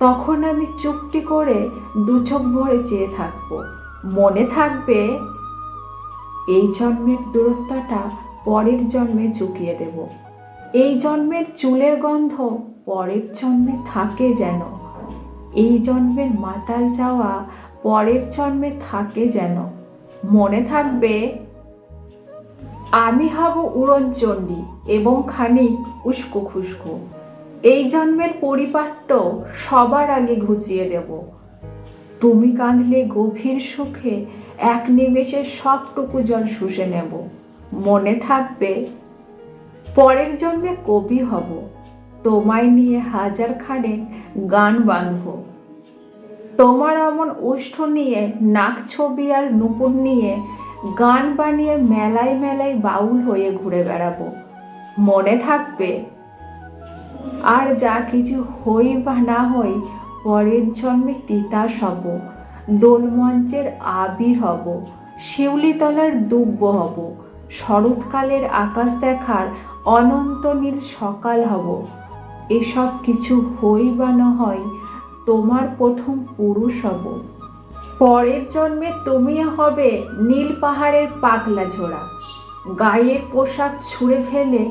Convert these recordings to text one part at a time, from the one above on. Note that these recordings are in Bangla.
তখন আমি চুপটি করে দু চোখ ভরে চেয়ে থাকব। মনে থাকবে, এই জন্মের দূরত্বটা পরের জন্মে চুকিয়ে দেব। এই জন্মের চুলের গন্ধ পরের জন্মে থাকে যেন। এই জন্মের মাতাল যাওয়া পরের জন্মে থাকে যেন। মনে থাকবে, আমি হব উড়নচণ্ডী এবং খানিক উস্কো খুস্কো এই জন্মের পরিপাট্য সবার আগে ঘুচিয়ে দেব তুমি কাঁদলে গভীর সুখে, এক নিমেষে সবটুকু জল শুষে নেব। মনে থাকবে, পরের জন্মে কবি হব। তোমায় নিয়ে হাজার খানেক গান বাঁধব। তোমার এমন ওষ্ঠ নিয়ে, নাক ছবি আর নুপুর নিয়ে, গান বানিয়ে মেলায় মেলায় বাউল হয়ে ঘুরে বেড়াবো। মনে থাকবে আর যা কিছু হই বা না হই, পরের জন্মে তিতাস হব দোলমঞ্চের আবির হব, শিউলিতলার দুব্য হব। শরৎকালের আকাশ দেখার অনন্ত নীল সকাল হব। এসব কিছু হই বা না হয় তোমার প্রথম পুরুষ হব। পরের জন্মে তুমি হবে নীল পাহাড়ের পাগলা ঝোড়া। গায়ের পোশাক ছুঁড়ে ফেলে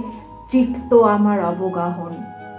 তৃপ্ত আমার অবগাহন।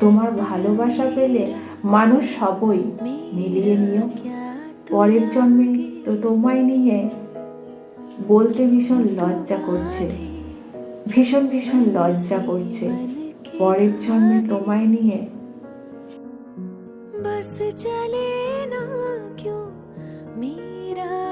তোমার ভালোবাসা পেলে মানুষ হবই মিলিয়ে নিও পরের জন্মে তো তোমায় নিয়ে বলতে ভীষণ লজ্জা করছে ভীষণ ভীষণ লজ্জা করছে পরের জন্মে তোমায় নিয়ে बस चले ना क्यों मेरे